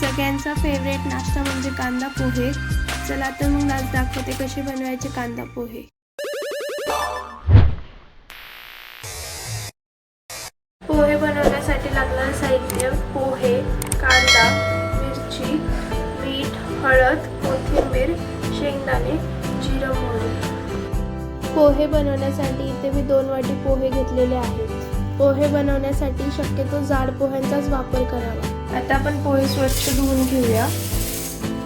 सगळ्यांचा फेवरेट नाश्ता म्हणजे कांदा पोहे. चला तर मग आज दाखवते कसे बनवायचे कांदा पोहे. पोहे बनवण्यासाठी लागणारे साहित्य पोहे कांदा मिरची मीठ हळद कोथिंबीर शेंगदाणे जिरं मोहरी. पोहे बनवण्यासाठी इथे मी दोन वाटी पोहे घेतलेले आहेत. पोहे बनवण्यासाठी शक्यतो जाड पोह्यांचाच वापर करावा. आता आपण पोहे स्वच्छ धुवून घेऊया.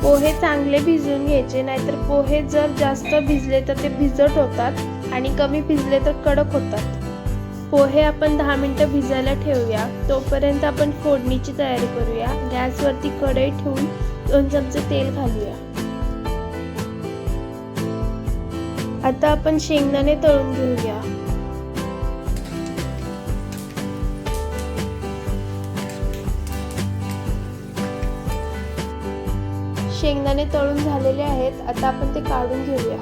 पोहे चांगले भिजवून घ्यायचे नाहीतर पोहे जर जास्त भिजले तर ते भिजट होतात आणि कमी भिजले तर कडक होतात. पोहे आपण दहा मिनटं भिजायला ठेवूया. तोपर्यंत आपण फोडणीची तयारी करूया. गॅसवरती कढई ठेवून दोन चमचे तेल घालूया. आता आपण शेंगदाणे तळून घेऊया. शेंगदाणे तळून झालेले आहेत. आता आपण ते काढून घेऊया.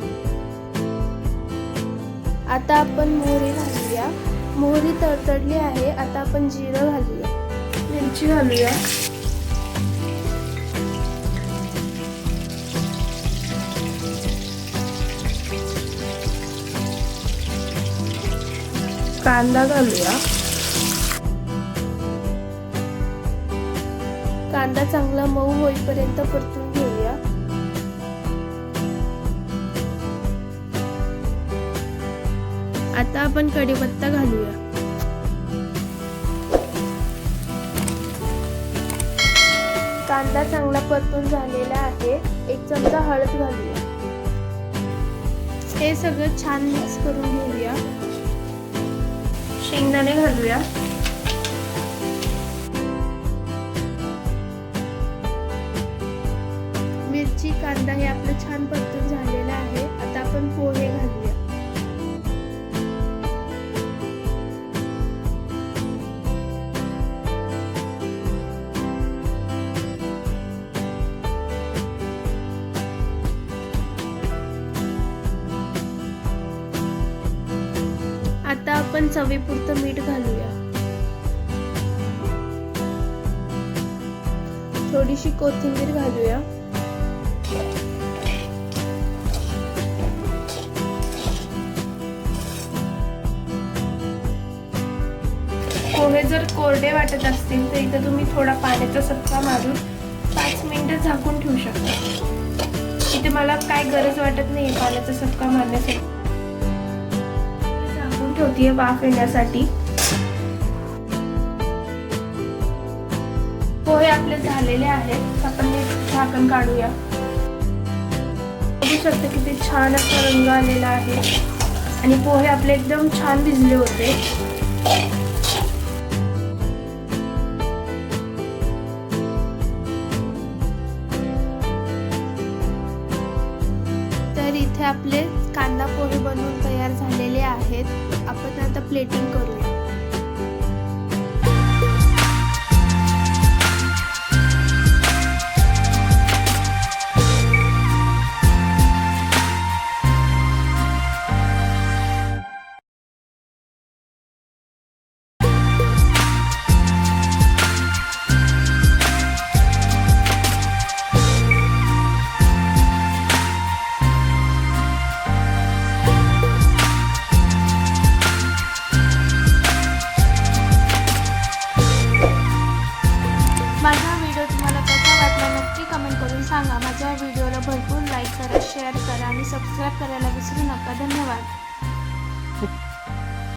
आता आपण मोहरी घालूया. मोहरी तडतडली आहे. आता आपण जिरं घालूया. मिरची घालूया. कांदा घालूया. कांदा चांगला मऊ होईपर्यंत परतून आता आपण कढीपत्ता घालूया. कांदा चांगला परतून झालेला आहे. एक चमचा हळद घालूया. हे सगळं छान मिक्स करून घेऊया. शेंगदाणे घालूया. मिरची कांदा हे आपलं छान परतून आपण चवीपुरतं मीठ घालूया. थोडीशी कोथिंबीर घालूया. पोहे जर कोरडे वाटत असतील तर इथं तुम्ही थोडा पाण्याचा सत्ता मारून पाच मिनिटं झाकून ठेवू शकता. इथे मला काय गरज वाटत नाही पाण्याचा सत्का मारण्यासाठी. होतीये वाफ येण्यासाठी. हो, पोहे आपले झालेले आहेत. आपण हे झाकण काढूया. बघू शकते किती छान असा रंग आलेला आहे. आणि पोहे आपले एकदम छान भिजले होते. तर इथे आपले कांदा पोहे बनवून आपण आता प्लेटिंग करूया. सांगा. माझ्या व्हिडिओला भरपूर लाईक करा शेअर करा आणि सबस्क्राईब करायला विसरू नका. धन्यवाद.